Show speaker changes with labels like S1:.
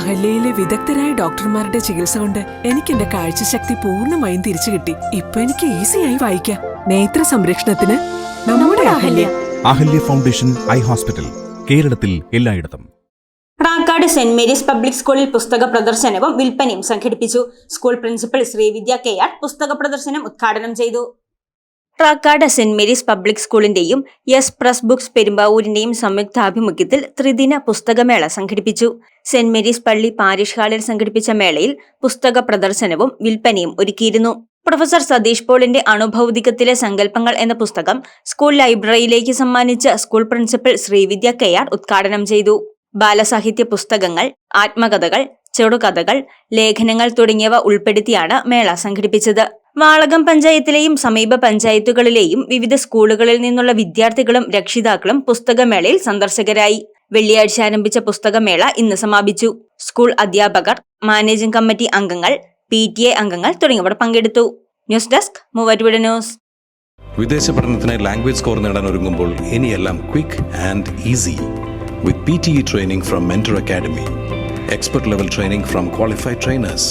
S1: അഹല്യയിലെ വിദഗ്ധരായ ഡോക്ടർമാരുടെ ചികിത്സ കൊണ്ട് എനിക്ക് എന്റെ കാഴ്ചശക്തി പൂർണമായും തിരിച്ചു കിട്ടി. ഇപ്പൊ എനിക്ക് ഈസിയായി വായിക്കാം. നേത്ര സംരക്ഷണത്തിന് നമ്മുടെ Ahalya.
S2: Ahalya foundation eye hospital കേരളത്തിൽ എല്ലായിടത്തും.
S3: റാക്കാട് സെന്റ് മേരീസ് പബ്ലിക് സ്കൂളിൽ പുസ്തക പ്രദർശനവും വിൽപ്പനയും സംഘടിപ്പിച്ചു. School principal Sreevidya K R പുസ്തക പ്രദർശനം ഉദ്ഘാടനം ചെയ്തു. റാക്കാട് സെന്റ് മേരീസ് പബ്ലിക് സ്കൂളിന്റെയും യെസ് പ്രസ് ബുക്സ് പെരുമ്പാവൂരിന്റെയും സംയുക്താഭിമുഖ്യത്തിൽ ത്രിദിന പുസ്തകമേള സംഘടിപ്പിച്ചു. സെന്റ് മേരീസ് പള്ളി പാരിഷ് ഹാളിൽ സംഘടിപ്പിച്ച മേളയിൽ പുസ്തക പ്രദർശനവും വിൽപ്പനയും ഒരുക്കിയിരുന്നു. പ്രൊഫസർ സതീഷ് പോളിന്റെ അണുഭൗതികത്തിലെ സങ്കല്പങ്ങൾ എന്ന പുസ്തകം സ്കൂൾ ലൈബ്രറിയിലേക്ക് സമ്മാനിച്ച school principal Sreevidya K R ഉദ്ഘാടനം ചെയ്തു. ബാലസാഹിത്യ പുസ്തകങ്ങൾ ആത്മകഥകൾ ചെറുകഥകൾ ലേഖനങ്ങൾ തുടങ്ങിയവ ഉൾപ്പെടുത്തിയാണ് മേള സംഘടിപ്പിച്ചത്. വാളകം പഞ്ചായത്തിലെയും സമീപ പഞ്ചായത്തുകളിലെയും വിവിധ സ്കൂളുകളിൽ നിന്നുള്ള വിദ്യാർത്ഥികളും രക്ഷിതാക്കളും പുസ്തകമേളയിൽ സന്ദർശകരായി. വെള്ളിയാഴ്ച ആരംഭിച്ച പുസ്തകമേള ഇന്ന് സമാപിച്ചു. സ്കൂൾ അധ്യാപകർ മാനേജിംഗ് കമ്മിറ്റി അംഗങ്ങൾ പി ടി എ അംഗങ്ങൾ തുടങ്ങിയവർ പങ്കെടുത്തു. News desk Muvattupuzha news.
S4: വിദേശ പഠനത്തിന് ലാംഗ്വേജ് സ്കോർ നേടാൻ ഒരുങ്ങുമ്പോൾ ഇനിയെല്ലാം quick and easy with P T E training from mentor academy expert level training from qualified trainers